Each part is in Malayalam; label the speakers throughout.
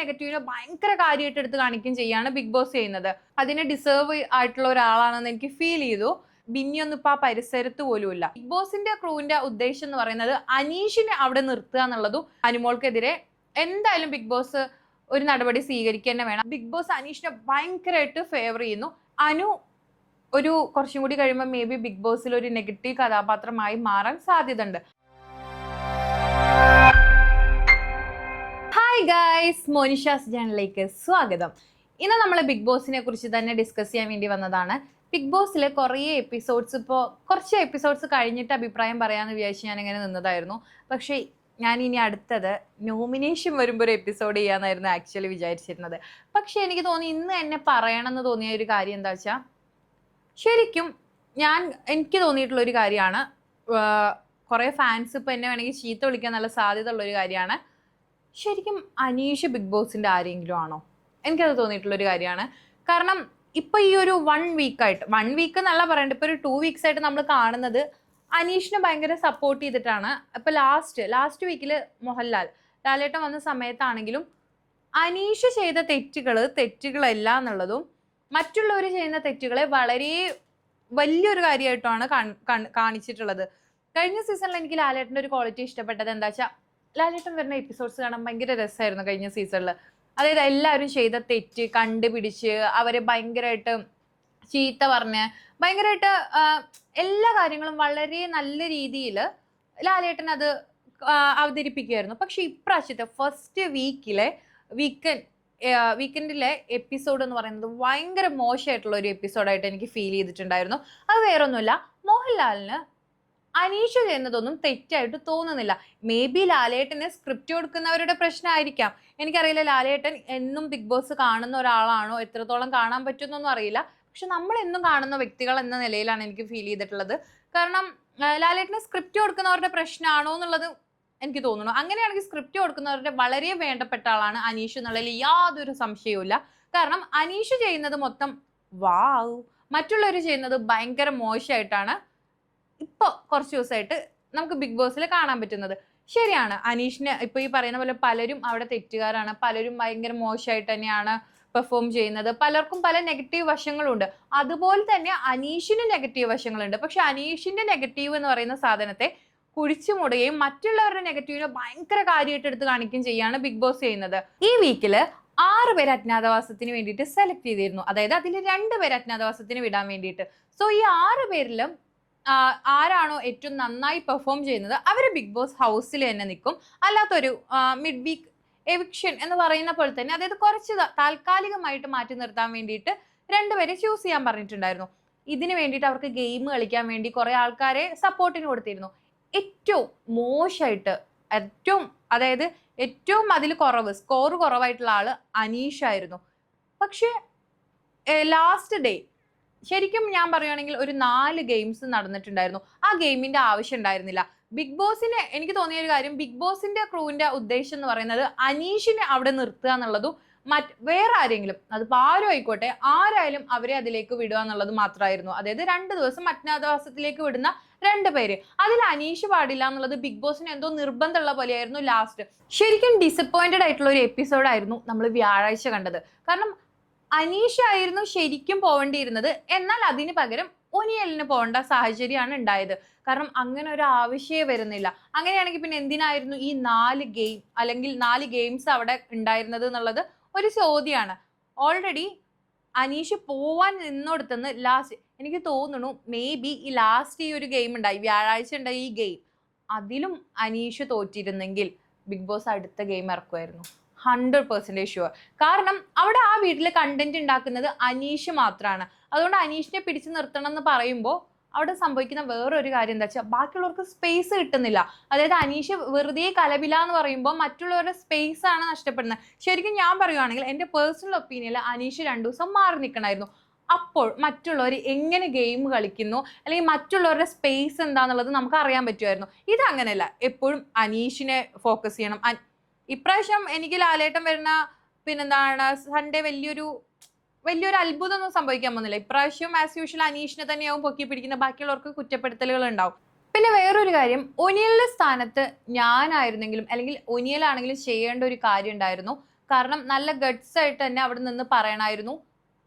Speaker 1: നെഗറ്റീവിനെ ഭയങ്കര കാര്യമായിട്ട് എടുത്ത് കാണിക്കുകയും ചെയ്യാണ് ബിഗ് ബോസ് ചെയ്യുന്നത്. അതിനെ ഡിസേർവ് ആയിട്ടുള്ള ഒരാളാണെന്ന് എനിക്ക് ഫീൽ ചെയ്തു. ബിന്നിയൊന്നും ഇപ്പൊ ആ പരിസരത്ത് പോലുമില്ല ബിഗ് ബോസിന്റെ ക്രൂവിന്റെ ഉദ്ദേശം എന്ന് പറയുന്നത് അനീഷിനെ അവിടെ നിർത്തുക എന്നുള്ളതും അനുമോൾക്കെതിരെ എന്തായാലും ബിഗ് ബോസ് ഒരു നടപടി സ്വീകരിക്കുക തന്നെ വേണം. ബിഗ് ബോസ് അനീഷിനെ ഭയങ്കരമായിട്ട് ഫേവർ ചെയ്യുന്നു. അനു ഒരു കുറച്ചും കൂടി കഴിയുമ്പോൾ മേ ബി ബിഗ് ബോസിൽ ഒരു നെഗറ്റീവ് കഥാപാത്രമായി മാറാൻ സാധ്യതയുണ്ട്. ഹായ് ഗൈസ് മോനിഷാസ് ചാനലിലേക്ക് സ്വാഗതം. ഇന്ന് നമ്മൾ ബിഗ് ബോസിനെ കുറിച്ച് തന്നെ ഡിസ്കസ് ചെയ്യാൻ വേണ്ടി വന്നതാണ്. ബിഗ് ബോസിലെ കുറേ എപ്പിസോഡ്സ് ഇപ്പോൾ കുറച്ച് എപ്പിസോഡ്സ് കഴിഞ്ഞിട്ട് അഭിപ്രായം പറയാമെന്ന് വിചാരിച്ച് ഞാൻ ഇങ്ങനെ നിന്നതായിരുന്നു. പക്ഷേ ഞാൻ ഇനി അടുത്തത് നോമിനേഷൻ വരുമ്പോൾ ഒരു എപ്പിസോഡ് ചെയ്യാമെന്നായിരുന്നു ആക്ച്വലി വിചാരിച്ചിരുന്നത്. പക്ഷേ എനിക്ക് തോന്നി ഇന്ന് എന്നെ പറയണമെന്ന് തോന്നിയ ഒരു കാര്യം എന്താ വെച്ചാൽ ശരിക്കും ഞാൻ എനിക്ക് തോന്നിയിട്ടുള്ള ഒരു കാര്യമാണ് കുറേ ഫാൻസ് ഇപ്പോൾ എന്നെ വേണമെങ്കിൽ ചീത്ത വിളിക്കാൻ നല്ല സാധ്യത ഉള്ള ഒരു കാര്യമാണ്. ശരിക്കും അനീഷ് ബിഗ് ബോസിന്റെ ആരെങ്കിലും ആണോ? എനിക്കത് തോന്നിയിട്ടുള്ള ഒരു കാര്യമാണ്. കാരണം ഇപ്പൊ ഈ ഒരു വൺ വീക്കായിട്ട് വൺ വീക്ക് എന്നല്ല പറയണ്ട ഇപ്പൊ ഒരു ടു വീക്സ് ആയിട്ട് നമ്മൾ കാണുന്നത് അനീഷിനെ ഭയങ്കര സപ്പോർട്ട് ചെയ്തിട്ടാണ്. ഇപ്പൊ ലാസ്റ്റ് ലാസ്റ്റ് വീക്കിൽ മോഹൻലാൽ ലാലേട്ടൻ വന്ന സമയത്താണെങ്കിലും അനീഷ് ചെയ്ത തെറ്റുകൾ തെറ്റുകളല്ല എന്നുള്ളതും മറ്റുള്ളവർ ചെയ്യുന്ന തെറ്റുകളെ വളരെ വലിയൊരു കാര്യമായിട്ടാണ് കാണിച്ചിട്ടുള്ളത്. കഴിഞ്ഞ സീസണിൽ എനിക്ക് ലാലേട്ടന്റെ ഒരു ക്വാളിറ്റി ഇഷ്ടപ്പെട്ടത് എന്താ വെച്ചാൽ ലാലേട്ടൻ വരുന്ന എപ്പിസോഡ്സ് കാണാൻ ഭയങ്കര രസമായിരുന്നു കഴിഞ്ഞ സീസണിൽ അതായത് എല്ലാവരും ചെയ്ത തെറ്റ് കണ്ടുപിടിച്ച് അവരെ ഭയങ്കരമായിട്ട് ചീത്ത പറഞ്ഞ് ഭയങ്കരമായിട്ട് എല്ലാ കാര്യങ്ങളും വളരെ നല്ല രീതിയിൽ ലാലേട്ടൻ അത് അവതരിപ്പിക്കുമായിരുന്നു പക്ഷെ ഇപ്രാവശ്യത്തെ ഫസ്റ്റ് വീക്കിലെ വീക്കെൻഡ് വീക്കെൻഡിലെ എപ്പിസോഡ് എന്ന് പറയുന്നത് ഭയങ്കര മോശമായിട്ടുള്ള ഒരു എപ്പിസോഡായിട്ട് എനിക്ക് ഫീൽ ചെയ്തിട്ടുണ്ടായിരുന്നു. അത് വേറൊന്നുമില്ല മോഹൻലാലിന് അനീഷ് ചെയ്യുന്നതൊന്നും തെറ്റായിട്ട് തോന്നുന്നില്ല. മേ ബി ലാലേട്ടന് സ്ക്രിപ്റ്റ് കൊടുക്കുന്നവരുടെ പ്രശ്നമായിരിക്കാം. എനിക്കറിയില്ല ലാലേട്ടൻ എന്നും ബിഗ് ബോസ് കാണുന്ന ഒരാളാണോ? എത്രത്തോളം കാണാൻ പറ്റുന്നൊന്നും അറിയില്ല. പക്ഷെ നമ്മൾ എന്നും കാണുന്ന വ്യക്തികൾ എന്ന നിലയിലാണ് എനിക്ക് ഫീൽ ചെയ്തിട്ടുള്ളത്. കാരണം ലാലേട്ടന് സ്ക്രിപ്റ്റ് കൊടുക്കുന്നവരുടെ പ്രശ്നമാണോ എന്നുള്ളത് എനിക്ക് തോന്നുന്നു. അങ്ങനെയാണെങ്കിൽ സ്ക്രിപ്റ്റ് കൊടുക്കുന്നവരുടെ വളരെ വേണ്ടപ്പെട്ട ആളാണ് അനീഷ് എന്നുള്ളതിൽ യാതൊരു സംശയവുമില്ല. കാരണം അനീഷ് ചെയ്യുന്നത് മൊത്തം വാവ്. മറ്റുള്ളവർ ചെയ്യുന്നത് ഭയങ്കര മോശമായിട്ടാണ്. ഇപ്പോൾ കുറച്ച് ദിവസമായിട്ട് നമുക്ക് ബിഗ് ബോസിൽ കാണാൻ പറ്റുന്നത്. ശരിയാണ് അനീഷിന് ഇപ്പോൾ ഈ പറയുന്ന പോലെ പലരും അവിടെ തെറ്റുകാരാണ് പലരും ഭയങ്കര മോശമായിട്ട് തന്നെയാണ് പെർഫോം ചെയ്യുന്നത്. പലർക്കും പല നെഗറ്റീവ് വശങ്ങളുണ്ട്. അതുപോലെ തന്നെ അനീഷിന് നെഗറ്റീവ് വശങ്ങളുണ്ട്. പക്ഷെ അനീഷിന്റെ നെഗറ്റീവ് എന്ന് പറയുന്ന സാധനത്തെ കുഴിച്ചു മൂടുകയും മറ്റുള്ളവരുടെ നെഗറ്റീവിനെ ഭയങ്കര കാര്യമായിട്ട് എടുത്ത് കാണിക്കുകയും ചെയ്യാണ് ബിഗ് ബോസ് ചെയ്യുന്നത്. ഈ വീക്കിൽ ആറ് പേര് അജ്ഞാതവാസത്തിന് വേണ്ടിയിട്ട് സെലക്ട് ചെയ്തിരുന്നു. അതായത് അതിൽ രണ്ട് പേര് അജ്ഞാതവാസത്തിന് വിടാൻ വേണ്ടിയിട്ട്. സോ ഈ ആറ് പേരിലും ആരാണോ ഏറ്റവും നന്നായി പെർഫോം ചെയ്യുന്നത്? അവർ ബിഗ് ബോസ് ഹൗസിൽ തന്നെ നിൽക്കും. അല്ലാത്തൊരു മിഡ് വീക്ക് എവിക്ഷൻ എന്ന് പറയുന്ന പോലെ തന്നെ അതായത് കുറച്ച് താൽക്കാലികമായിട്ട് മാറ്റി നിർത്താൻ വേണ്ടിയിട്ട് രണ്ടുപേരെ ചൂസ് ചെയ്യാൻ പറഞ്ഞിട്ടുണ്ടായിരുന്നു. ഇതിന് വേണ്ടിയിട്ട് അവർക്ക് ഗെയിം കളിക്കാൻ വേണ്ടി കുറേ ആൾക്കാരെ സപ്പോർട്ടിന് കൊടുത്തിരുന്നു. ഏറ്റവും മോശമായിട്ട് ഏറ്റവും അതായത് ഏറ്റവും അതിൽ കുറവ് സ്കോർ കുറവായിട്ടുള്ള ആൾ അനീഷായിരുന്നു പക്ഷേ ലാസ്റ്റ് ഡേ ശരിക്കും ഞാൻ പറയുകയാണെങ്കിൽ ഒരു നാല് ഗെയിംസ് നടന്നിട്ടുണ്ടായിരുന്നു. ആ ഗെയിമിന്റെ ആവശ്യം ഉണ്ടായിരുന്നില്ല. ബിഗ് ബോസിന് എനിക്ക് തോന്നിയ ഒരു കാര്യം ബിഗ് ബോസിന്റെ ക്രൂവിന്റെ ഉദ്ദേശം എന്ന് പറയുന്നത് അനീഷിനെ അവിടെ നിർത്തുക എന്നുള്ളതും മറ്റ് വേറെ ആരെങ്കിലും അതിപ്പോൾ ആരും ആയിക്കോട്ടെ ആരായാലും അവരെ അതിലേക്ക് വിടുക എന്നുള്ളത് മാത്രമായിരുന്നു. അതായത് രണ്ട് ദിവസം അജ്ഞാതവാസത്തിലേക്ക് വിടുന്ന രണ്ട് പേര്. അതിൽ അനീഷ് പാടില്ല എന്നുള്ളത് ബിഗ് ബോസിന് എന്തോ നിർബന്ധമുള്ള പോലെയായിരുന്നു ലാസ്റ്റ് ശരിക്കും ഡിസപ്പോയിന്റഡ് ആയിട്ടുള്ള ഒരു എപ്പിസോഡായിരുന്നു നമ്മൾ വ്യാഴാഴ്ച കണ്ടത്. കാരണം അനീഷ് ആയിരുന്നു ശരിക്കും പോകേണ്ടിയിരുന്നത് എന്നാൽ അതിന് പകരം ഒനിയലിന് പോകേണ്ട സാഹചര്യമാണ് ഉണ്ടായത്. കാരണം അങ്ങനെ ഒരു ആവശ്യമേ വരുന്നില്ല. അങ്ങനെയാണെങ്കിൽ പിന്നെ എന്തിനായിരുന്നു ഈ നാല് ഗെയിം അല്ലെങ്കിൽ നാല് ഗെയിംസ് അവിടെ ഉണ്ടായിരുന്നത് എന്നുള്ളത് ഒരു ചോദ്യമാണ്. ഓൾറെഡി അനീഷ് പോവാൻ നിന്നോടത്തുനിന്ന് ലാസ്റ്റ് എനിക്ക് തോന്നുന്നു മേ ബി ഈ ലാസ്റ്റ് ഈ ഒരു ഗെയിം ഉണ്ടായി വ്യാഴാഴ്ച ഉണ്ടായി ഈ ഗെയിം അതിലും അനീഷ് തോറ്റിരുന്നെങ്കിൽ ബിഗ് ബോസ് അടുത്ത ഗെയിം ഇറക്കുമായിരുന്നു. ഹൺഡ്രഡ് പെർസെന്റേജ് ഷുവർ കാരണം അവിടെ ആ വീട്ടിൽ കണ്ടന്റ് ഉണ്ടാക്കുന്നത് അനീഷ് മാത്രമാണ് അതുകൊണ്ട് അനീഷിനെ പിടിച്ചു നിർത്തണം എന്ന് പറയുമ്പോൾ അവിടെ സംഭവിക്കുന്ന വേറൊരു കാര്യം എന്താ വെച്ചാൽ ബാക്കിയുള്ളവർക്ക് സ്പേസ് കിട്ടുന്നില്ല. അതായത് അനീഷ് വെറുതെ കലപില എന്ന് പറയുമ്പോൾ മറ്റുള്ളവരുടെ സ്പേസ് ആണ് നഷ്ടപ്പെടുന്നത്. ശരിക്കും ഞാൻ പറയുവാണെങ്കിൽ എന്റെ പേഴ്സണൽ ഒപ്പീനിയനിൽ അനീഷ് രണ്ടു ദിവസം മാറി നിൽക്കണമായിരുന്നു അപ്പോൾ മറ്റുള്ളവർ എങ്ങനെ ഗെയിം കളിക്കുന്നു അല്ലെങ്കിൽ മറ്റുള്ളവരുടെ സ്പേസ് എന്താണെന്നുള്ളത് നമുക്ക് അറിയാൻ പറ്റുമായിരുന്നു ഇതങ്ങനെയല്ല. എപ്പോഴും അനീഷിനെ ഫോക്കസ് ചെയ്യണം. ഇപ്രാവശ്യം എനിക്ക് ലാലേട്ടൻ വരുന്ന പിന്നെന്താണ് സൺഡേ വലിയൊരു വലിയൊരു അത്ഭുതമൊന്നും സംഭവിക്കാൻ പോകുന്നില്ല. ഇപ്രാവശ്യം ആസ് യൂഷ്വൽ അനീഷിനെ തന്നെയാവും പൊക്കി പിടിക്കുന്ന. ബാക്കിയുള്ളവർക്ക് കുറ്റപ്പെടുത്തലുകൾ ഉണ്ടാവും. പിന്നെ വേറൊരു കാര്യം ഒനിയലിന്റെ സ്ഥാനത്ത് ഞാനായിരുന്നെങ്കിലും അല്ലെങ്കിൽ ഒനിയലാണെങ്കിലും ചെയ്യേണ്ട ഒരു കാര്യം ഉണ്ടായിരുന്നു. കാരണം നല്ല ഗഡ്സ് ആയിട്ട് തന്നെ അവിടെ നിന്ന് പറയണമായിരുന്നു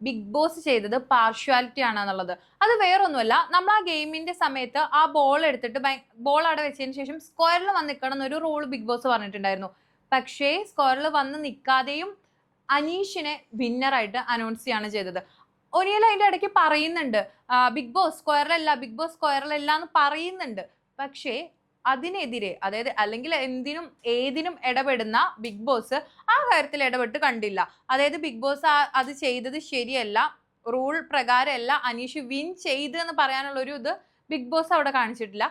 Speaker 1: ബിഗ് ബോസ് ചെയ്തത് പാർഷ്വാലിറ്റി ആണെന്നുള്ളത്. അത് വേറൊന്നുമല്ല നമ്മൾ ആ ഗെയിമിന്റെ സമയത്ത് ആ ബോൾ എടുത്തിട്ട് ബോൾ അവിടെ വെച്ചതിന് ശേഷം സ്ക്വയറിൽ വന്ന് നിൽക്കണം എന്നൊരു റൂൾ ബിഗ് ബോസ് പറഞ്ഞിട്ടുണ്ടായിരുന്നു. പക്ഷേ സ്കോറിൽ വന്ന് നിൽക്കാതെയും അനീഷിനെ വിന്നറായിട്ട് അനൗൺസ് ചെയ്യാണ് ചെയ്തത്. ഒനിയൽ അതിന്റെ ഇടയ്ക്ക് പറയുന്നുണ്ട് ബിഗ് ബോസ് സ്ക്വയറിലല്ല ബിഗ് ബോസ് സ്ക്വയറിലല്ല എന്ന് പറയുന്നുണ്ട്. പക്ഷേ അതിനെതിരെ അതായത് അല്ലെങ്കിൽ എന്തിനും ഏതിനും ഇടപെടുന്ന ബിഗ് ബോസ് ആ കാര്യത്തിൽ ഇടപെട്ട് കണ്ടില്ല. അതായത് ബിഗ് ബോസ് അത് ചെയ്തത് ശരിയല്ല റൂൾ പ്രകാരമല്ല അനീഷ് വിൻ ചെയ്ത് എന്ന് പറയാനുള്ള ഒരു ഇത് ബിഗ് ബോസ് അവിടെ കാണിച്ചിട്ടില്ല.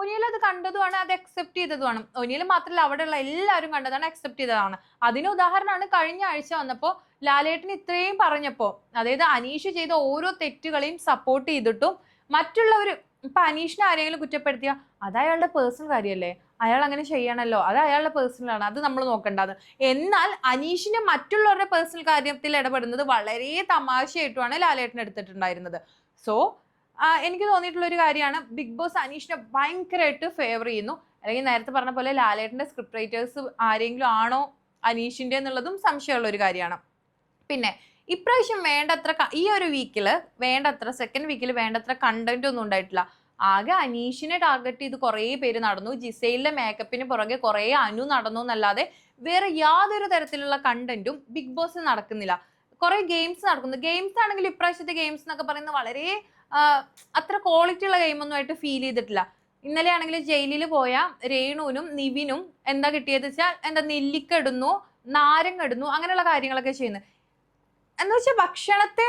Speaker 1: ഒനിയൽ അത് കണ്ടതുമാണ് അത് അക്സെപ്റ്റ് ചെയ്തതുമാണ്. ഒനിയൽ മാത്രമല്ല അവിടെയുള്ള എല്ലാവരും കണ്ടതാണ് അക്സെപ്റ്റ് ചെയ്തതാണ്. അതിന് ഉദാഹരണമാണ് കഴിഞ്ഞ ആഴ്ച വന്നപ്പോൾ ലാലേട്ടൻ ഇത്രയും പറഞ്ഞപ്പോൾ അതായത് അനീഷ് ചെയ്ത ഓരോ തെറ്റുകളെയും സപ്പോർട്ട് ചെയ്തിട്ടും മറ്റുള്ളവർ ഇപ്പൊ അനീഷിനെ ആരെങ്കിലും കുറ്റപ്പെടുത്തിയ? അത് അയാളുടെ പേഴ്സണൽ കാര്യമല്ലേ അയാൾ അങ്ങനെ ചെയ്യണല്ലോ? അത് അയാളുടെ പേഴ്സണലാണ് അത് നമ്മൾ നോക്കേണ്ടത്. എന്നാൽ അനീഷിന്റെ മറ്റുള്ളവരുടെ പേഴ്സണൽ കാര്യത്തിൽ ഇടപെടുന്നത് വളരെ തമാശയായിട്ടുമാണ് ലാലേട്ടൻ എടുത്തിട്ടുണ്ടായിരുന്നത്. സോ എനിക്ക് തോന്നിയിട്ടുള്ള ഒരു കാര്യമാണ് ബിഗ് ബോസ് അനീഷിനെ ഭയങ്കരമായിട്ട് ഫേവർ ചെയ്യുന്നു. അല്ലെങ്കിൽ നേരത്തെ പറഞ്ഞ പോലെ ലാലേട്ടന്റെ സ്ക്രിപ്റ്റ് റൈറ്റേഴ്സ് ആരെങ്കിലും ആണോ അനീഷിന്റെ എന്നുള്ളതും സംശയമുള്ള ഒരു കാര്യമാണ്. പിന്നെ ഇപ്രാവശ്യം വേണ്ടത്ര ഈ ഒരു വീക്കിൽ വേണ്ടത്ര സെക്കൻഡ് വീക്കിൽ വേണ്ടത്ര കണ്ടന്റ് ഒന്നും ഉണ്ടായിട്ടില്ല. ആകെ അനീഷിനെ ടാർഗറ്റ് ചെയ്ത് കുറേ പേര് നടന്നു. ജിസൈലിന്റെ മേക്കപ്പിന് പുറകെ കുറേ അനു നടന്നു എന്നല്ലാതെ വേറെ യാതൊരു തരത്തിലുള്ള കണ്ടന്റും ബിഗ് ബോസ് നടക്കുന്നില്ല. കുറെ ഗെയിംസ് നടക്കുന്നു. ഗെയിംസ് ആണെങ്കിൽ ഇപ്രാവശ്യത്തെ ഗെയിംസ് എന്നൊക്കെ പറയുന്നത് വളരെ അത്ര ക്വാളിറ്റി ഉള്ള ഗെയിമൊന്നും ആയിട്ട് ഫീൽ ചെയ്തിട്ടില്ല. ഇന്നലെ ആണെങ്കിൽ ജയിലിൽ പോയ രേണുവിനും നിവിനും എന്താ കിട്ടിയത് വെച്ചാൽ എന്താ നെല്ലിക്കടുന്നു ഇടുന്നു നാരങ്ങ ഇടുന്നു അങ്ങനെയുള്ള കാര്യങ്ങളൊക്കെ ചെയ്യുന്നത്. എന്ന് വെച്ചാൽ ഭക്ഷണത്തെ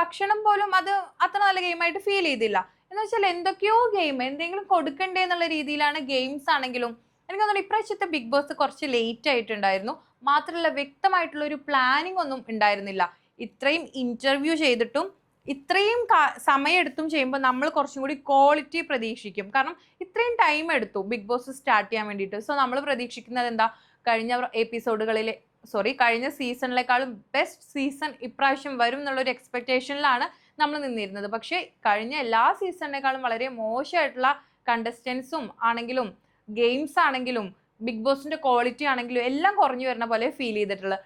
Speaker 1: ഭക്ഷണം പോലും അത് അത്ര നല്ല ഗെയിമായിട്ട് ഫീൽ ചെയ്തില്ല. എന്ന് വെച്ചാൽ എന്തൊക്കെയോ ഗെയിം എന്തെങ്കിലും കൊടുക്കണ്ടേ എന്നുള്ള രീതിയിലാണ് ഗെയിംസ് ആണെങ്കിലും എനിക്ക് തോന്നുന്നു ഇപ്രാവശ്യത്തെ ബിഗ് ബോസ് കുറച്ച് ലേറ്റ് ആയിട്ടുണ്ടായിരുന്നു. മാത്രമല്ല വ്യക്തമായിട്ടുള്ള ഒരു പ്ലാനിങ് ഒന്നും ഉണ്ടായിരുന്നില്ല. ഇത്രയും ഇന്റർവ്യൂ ചെയ്തിട്ടും ഇത്രയും സമയമെടുത്തും ചെയ്യുമ്പോൾ നമ്മൾ കുറച്ചും കൂടി ക്വാളിറ്റി പ്രതീക്ഷിക്കും. കാരണം ഇത്രയും ടൈം എടുത്തു ബിഗ് ബോസ് സ്റ്റാർട്ട് ചെയ്യാൻ വേണ്ടിയിട്ട്. സോ നമ്മൾ പ്രതീക്ഷിക്കുന്നത് എന്താ? കഴിഞ്ഞ എപ്പിസോഡുകളിലെ സോറി കഴിഞ്ഞ സീസണിലേക്കാളും ബെസ്റ്റ് സീസൺ ഇപ്രാവശ്യം വരും എന്നുള്ളൊരു എക്സ്പെക്റ്റേഷനിലാണ് നമ്മൾ നിന്നിരുന്നത്. പക്ഷേ കഴിഞ്ഞ എല്ലാ സീസണിനേക്കാളും വളരെ മോശമായിട്ടുള്ള കണ്ടസ്റ്റൻസും ആണെങ്കിലും ഗെയിംസ് ആണെങ്കിലും ബിഗ് ബോസിന്റെ ക്വാളിറ്റി ആണെങ്കിലും എല്ലാം കുറഞ്ഞു വരുന്ന പോലെ ഫീൽ ചെയ്തിട്ടുള്ളത്.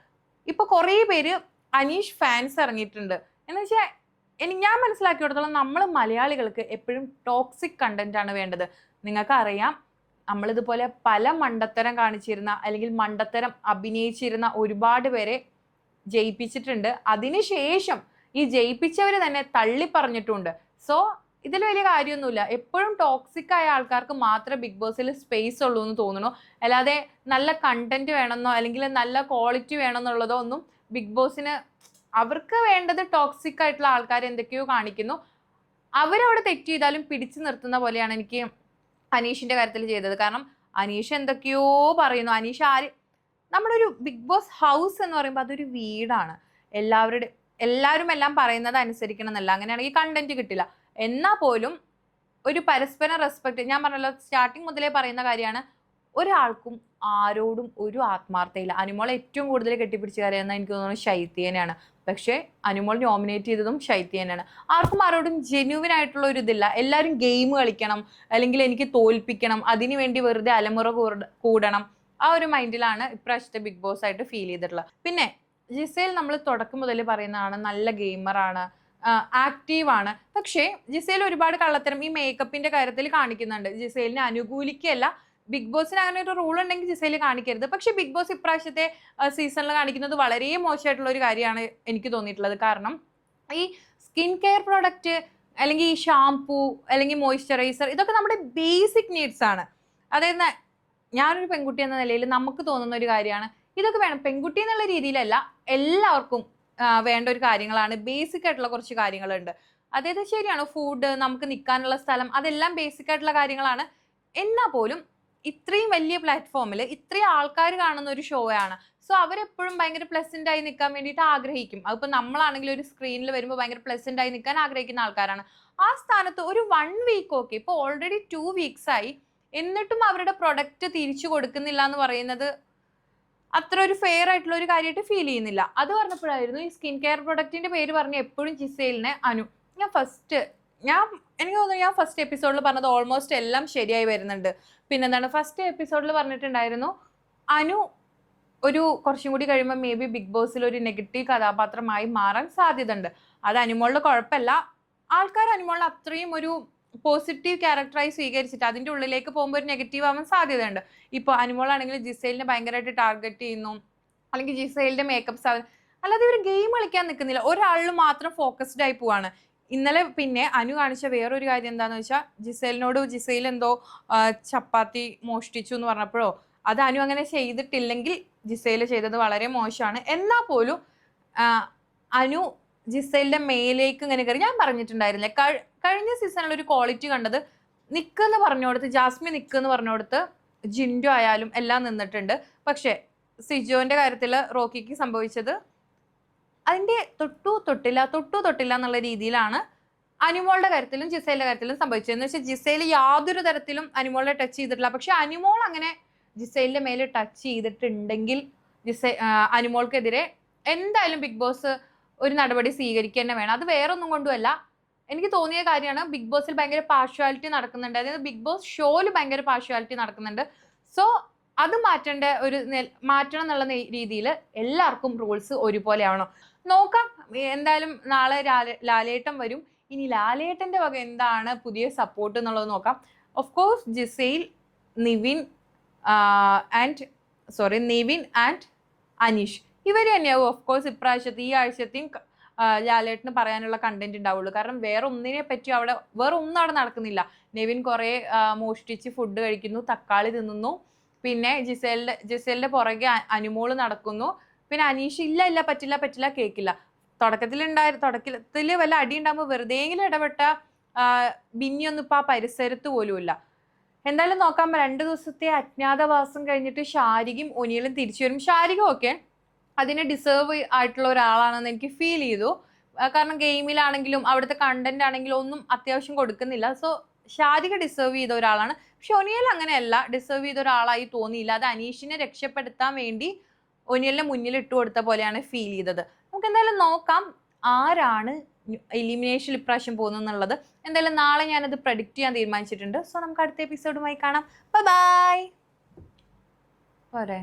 Speaker 1: ഇപ്പോൾ കുറേ പേര് അനീഷ് ഫാൻസ് ഇറങ്ങിയിട്ടുണ്ട്. എന്ന് വെച്ചാൽ എനിക്ക് ഞാൻ മനസ്സിലാക്കിയിടത്തോളം നമ്മൾ മലയാളികൾക്ക് എപ്പോഴും ടോക്സിക് കണ്ടന്റ് ആണ് വേണ്ടത്. നിങ്ങൾക്കറിയാം നമ്മളിതുപോലെ പല മണ്ടത്തരം കാണിച്ചിരുന്ന അല്ലെങ്കിൽ മണ്ടത്തരം അഭിനയിച്ചിരുന്ന ഒരുപാട് പേരെ ജയിപ്പിച്ചിട്ടുണ്ട്. അതിനുശേഷം ഈ ജയിപ്പിച്ചവർ തന്നെ തള്ളി പറഞ്ഞിട്ടുണ്ട് സോ ഇതിൽ വലിയ കാര്യമൊന്നുമില്ല. എപ്പോഴും ടോക്സിക് ആയ ആൾക്കാർക്ക് മാത്രമേ ബിഗ് ബോസിൽ സ്പേസ് ഉള്ളൂ എന്ന് തോന്നുന്നു. അല്ലാതെ നല്ല കണ്ടന്റ് വേണമെന്നോ അല്ലെങ്കിൽ നല്ല ക്വാളിറ്റി വേണമെന്നുള്ളതോ ഒന്നും ബിഗ് ബോസിന് അവർക്ക് വേണ്ടത് ടോക്സിക് ആയിട്ടുള്ള ആൾക്കാർ എന്തൊക്കെയോ കാണിക്കുന്നു. അവരവിടെ തെറ്റ് ചെയ്താലും പിടിച്ചു നിർത്തുന്ന പോലെയാണ് എനിക്ക് അനീഷിന്റെ കാര്യത്തിൽ ചെയ്തത്. കാരണം അനീഷ് എന്തൊക്കെയോ പറയുന്നു. അനീഷ് ആര്? നമ്മുടെ ഒരു ബിഗ് ബോസ് ഹൗസ് എന്ന് പറയുമ്പോൾ അതൊരു വീടാണ്. എല്ലാവരുടെ എല്ലാവരും എല്ലാം പറയുന്നത് അനുസരിക്കണം എന്നല്ല അങ്ങനെയാണെങ്കിൽ കണ്ടന്റ് കിട്ടില്ല. എന്നാൽ പോലും ഒരു പരസ്പരം റെസ്പെക്ട് ഞാൻ പറഞ്ഞല്ലോ സ്റ്റാർട്ടിങ് മുതലേ പറയുന്ന കാര്യമാണ്. ഒരാൾക്കും ആരോടും ഒരു ആത്മാർത്ഥയില്ല അനിമോളെ ഏറ്റവും കൂടുതൽ കെട്ടിപ്പിടിച്ച് കരയുന്ന എനിക്ക് തോന്നുന്നു ശൈത്യനെയാണ്. പക്ഷേ അനുമോൾ നോമിനേറ്റ് ചെയ്തതും ശൈത്യ തന്നെയാണ്. ആർക്കും ആരോടും ജെന്യൂവിൻ ആയിട്ടുള്ള ഒരു ഇതില്ല. എല്ലാവരും ഗെയിം കളിക്കണം അല്ലെങ്കിൽ എനിക്ക് തോൽപ്പിക്കണം അതിനു വേണ്ടി വെറുതെ അലമുറ കൂടണം. ആ ഒരു മൈൻഡിലാണ് ഇപ്രാവശ്യത്തെ ബിഗ് ബോസ് ആയിട്ട് ഫീൽ ചെയ്തിട്ടുള്ളത്. പിന്നെ ജിസേൽ നമ്മൾ തുടക്കം മുതൽ പറയുന്നതാണ് നല്ല ഗെയിമറാണ് ആക്റ്റീവാണ് പക്ഷേ ജിസേൽ ഒരുപാട് കള്ളത്തരം ഈ മേക്കപ്പിന്റെ കാര്യത്തിൽ കാണിക്കുന്നുണ്ട്. ജിസേലിനെ അനുകൂലിക്കല്ല ബിഗ് ബോസിന് അങ്ങനെ ഒരു റൂൾ ഉണ്ടെങ്കിൽ ജിസയിൽ കാണിക്കരുത്. പക്ഷെ ബിഗ് ബോസ് ഇപ്രാവശ്യത്തെ സീസണിൽ കാണിക്കുന്നത് വളരെ മോശമായിട്ടുള്ള ഒരു കാര്യമാണ് എനിക്ക് തോന്നിയിട്ടുള്ളത്. കാരണം ഈ സ്കിൻ കെയർ പ്രോഡക്റ്റ് അല്ലെങ്കിൽ ഈ ഷാംപൂ അല്ലെങ്കിൽ മോയ്സ്ചറൈസർ ഇതൊക്കെ നമ്മുടെ ബേസിക് നീഡ്സ് ആണ്. അതായത് ഞാനൊരു പെൺകുട്ടി എന്ന നിലയിൽ നമുക്ക് തോന്നുന്ന ഒരു കാര്യമാണ്. ഇതൊക്കെ വേണം. പെൺകുട്ടി എന്നുള്ള രീതിയിലല്ല എല്ലാവർക്കും വേണ്ട ഒരു കാര്യങ്ങളാണ്. ബേസിക് ആയിട്ടുള്ള കുറച്ച് കാര്യങ്ങളുണ്ട്. അതായത് ശരിയാണ് ഫുഡ് നമുക്ക് നിൽക്കാനുള്ള സ്ഥലം അതെല്ലാം ബേസിക് ആയിട്ടുള്ള കാര്യങ്ങളാണ്. എന്നാൽ പോലും ഇത്രയും വലിയ പ്ലാറ്റ്ഫോമിൽ ഇത്രയും ആൾക്കാർ കാണുന്ന ഒരു ഷോ ആണ്. സോ അവരെപ്പോഴും ഭയങ്കര പ്ലസന്റ് ആയി നിൽക്കാൻ വേണ്ടിയിട്ട് ആഗ്രഹിക്കും. അതിപ്പോൾ നമ്മളാണെങ്കിൽ ഒരു സ്ക്രീനിൽ വരുമ്പോൾ ഭയങ്കര പ്ലസന്റ് ആയി നിൽക്കാൻ ആഗ്രഹിക്കുന്ന ആൾക്കാരാണ്. ആ സ്ഥാനത്ത് ഒരു വൺ വീക്ക് ഓക്കെ ഇപ്പോൾ ഓൾറെഡി ടു വീക്സ് ആയി. എന്നിട്ടും അവരുടെ പ്രൊഡക്റ്റ് തിരിച്ചു കൊടുക്കുന്നില്ല എന്ന് പറയുന്നത് അത്ര ഒരു ഫെയർ ആയിട്ടുള്ള ഒരു കാര്യമായിട്ട് ഫീൽ ചെയ്യുന്നില്ല. അത് പറഞ്ഞപ്പോഴായിരുന്നു ഈ സ്കിൻ കെയർ പ്രൊഡക്റ്റിന്റെ പേര് പറഞ്ഞ് എപ്പോഴും ജിസേലിനെ അനു. ഞാൻ ഫസ്റ്റ് ഞാൻ എനിക്ക് തോന്നുന്നു ഞാൻ ഫസ്റ്റ് എപ്പിസോഡിൽ പറഞ്ഞത് ഓൾമോസ്റ്റ് എല്ലാം ശരിയായി വരുന്നുണ്ട്. പിന്നെന്താണ് ഫസ്റ്റ് എപ്പിസോഡിൽ പറഞ്ഞിട്ടുണ്ടായിരുന്നു അനു ഒരു കുറച്ചും കൂടി കഴിയുമ്പോൾ മേ ബി ബിഗ് ബോസിൽ ഒരു നെഗറ്റീവ് കഥാപാത്രമായി മാറാൻ സാധ്യതയുണ്ട്. അത് അനുമോളുടെ കുഴപ്പമില്ല. ആൾക്കാർ അനുമോളിനെ അത്രയും ഒരു പോസിറ്റീവ് ക്യാരക്ടറായി സ്വീകരിച്ചിട്ട് അതിന്റെ ഉള്ളിലേക്ക് പോകുമ്പോൾ ഒരു നെഗറ്റീവ് ആവാൻ സാധ്യതയുണ്ട്. ഇപ്പോൾ അനുമോളാണെങ്കിൽ ജിസൈലിനെ ഭയങ്കരമായിട്ട് ടാർഗറ്റ് ചെയ്യുന്നു അല്ലെങ്കിൽ ജിസൈലിന്റെ മേക്കപ്പ് സാധനം അല്ലാതെ ഇവർ ഗെയിം കളിക്കാൻ നിൽക്കുന്നില്ല. ഒരാളിൽ മാത്രം ഫോക്കസ്ഡ് ആയി പോവാണ്. ഇന്നലെ പിന്നെ അനു കാണിച്ച വേറൊരു കാര്യം എന്താന്ന് വെച്ചാൽ ജിസേലിനോട് ജിസയിൽ എന്തോ ചപ്പാത്തി മോഷ്ടിച്ചു എന്ന് പറഞ്ഞപ്പോഴോ അത് അനു അങ്ങനെ ചെയ്തിട്ടില്ലെങ്കിൽ ജിസൈൽ ചെയ്തത് വളരെ മോശമാണ്. എന്നാൽ പോലും അനു ജിസൈലിന്റെ മേലേക്ക് ഇങ്ങനെ കയറി. ഞാൻ പറഞ്ഞിട്ടുണ്ടായിരുന്നില്ല. കഴിഞ്ഞ സീസണിൽ ഒരു ക്വാളിറ്റി കണ്ടത് നിക്ക് നിക്കെന്ന് പറഞ്ഞുകൊടുത്ത് ജാസ്മിൻ നിക്കെന്ന് പറഞ്ഞുകൊടുത്ത് ജിൻഡോ ആയാലും എല്ലാം നിന്നിട്ടുണ്ട്. പക്ഷേ സിജോന്റെ കാര്യത്തിൽ റോക്കിക്ക് സംഭവിച്ചത് അതിന്റെ തൊട്ടു തൊട്ടില്ല തൊട്ടു തൊട്ടില്ല എന്നുള്ള രീതിയിലാണ് അനിമോളുടെ കാര്യത്തിലും ജിസയിലെ കാര്യത്തിലും സംഭവിച്ചത്. എന്ന് വെച്ചാൽ ജിസയിൽ യാതൊരു തരത്തിലും അനിമോളെ ടച്ച് ചെയ്തിട്ടില്ല. പക്ഷെ അനിമോൾ അങ്ങനെ ജിസൈലിന്റെ മേലെ ടച്ച് ചെയ്തിട്ടുണ്ടെങ്കിൽ ജിസ അനിമോൾക്കെതിരെ എന്തായാലും ബിഗ് ബോസ് ഒരു നടപടി സ്വീകരിക്കുക തന്നെ വേണം. അത് വേറൊന്നും കൊണ്ടുമല്ല. എനിക്ക് തോന്നിയ കാര്യമാണ് ബിഗ് ബോസിൽ ഭയങ്കര പാർഷ്വാലിറ്റി നടക്കുന്നുണ്ട്. അതായത് ബിഗ് ബോസ് ഷോയിൽ ഭയങ്കര പാർഷ്വാലിറ്റി നടക്കുന്നുണ്ട്. സോ അത് മാറ്റേണ്ട ഒരു മാറ്റണം എന്നുള്ള രീതിയിൽ എല്ലാവർക്കും റൂൾസ് ഒരുപോലെയാണോ നോക്കാം. എന്തായാലും നാളെ ലാലേട്ടം ലാലേട്ടൻ വരും. ഇനി ലാലേട്ടന്റെ വക എന്താണ് പുതിയ സപ്പോർട്ട് എന്നുള്ളത് നോക്കാം. Of course Gizele Nivin and sorry Nivin and Aneesh. ഇവർ തന്നെയാവും. ഓഫ് കോഴ്സ് ഇപ്രാവശ്യത്തെ ഈ ആഴ്ചത്തെയും ലാലേട്ടന് പറയാനുള്ള കണ്ടന്റ് ഉണ്ടാവുള്ളൂ. കാരണം വേറെ ഒന്നിനെ പറ്റി അവിടെ വേറെ ഒന്നും അവിടെ നടക്കുന്നില്ല. നെവിൻ കുറെ മോഷ്ടിച്ച് ഫുഡ് കഴിക്കുന്നു തക്കാളി തിന്നുന്നു. പിന്നെ ജിസേലിന്റെ ജിസേലിന്റെ പുറകെ അനുമോൾ നടക്കുന്നു. പിന്നെ അനീഷ് ഇല്ല ഇല്ല പറ്റില്ല പറ്റില്ല കേക്കില്ല. തുടക്കത്തിൽ ഉണ്ടായ തുടക്കത്തിൽ വല്ല അടി ഉണ്ടാകുമ്പോൾ വെറുതെ ഇടപെട്ട ബിന്നിയൊന്നും ഇപ്പൊ ആ പരിസരത്ത് പോലുമില്ല എന്തായാലും നോക്കാം രണ്ട് ദിവസത്തെ അജ്ഞാതവാസം കഴിഞ്ഞിട്ട് ഷാരികയും ഒനിയലും തിരിച്ചു വരും. ഷാരിക ഒക്കെ അതിനെ ഡിസേർവ് ആയിട്ടുള്ള ഒരാളാണെന്ന് എനിക്ക് ഫീൽ ചെയ്തു. കാരണം ഗെയിമിലാണെങ്കിലും അവിടുത്തെ കണ്ടന്റ് ആണെങ്കിലും ഒന്നും അത്യാവശ്യം കൊടുക്കുന്നില്ല. സോ ഷാരിക ഡിസേർവ് ചെയ്ത ഒരാളാണ്. പക്ഷെ ഒനിയൽ അങ്ങനെയല്ല. ഡിസേർവ് ചെയ്ത ഒരാളായി തോന്നിയില്ല. അത് അനീഷിനെ രക്ഷപ്പെടുത്താൻ വേണ്ടി ഒനിയലിനെ മുന്നിൽ ഇട്ടു കൊടുത്ത പോലെയാണ് ഫീൽ ചെയ്തത്. നമുക്ക് എന്തായാലും നോക്കാം ആരാണ് എലിമിനേഷൻ ഇപ്രാവശ്യം പോകുന്നത് എന്നുള്ളത്. എന്തായാലും നാളെ ഞാനത് പ്രഡിക്റ്റ് ചെയ്യാൻ തീരുമാനിച്ചിട്ടുണ്ട്. സോ നമുക്ക് അടുത്ത എപ്പിസോഡുമായി കാണാം. ബൈ പോരെ.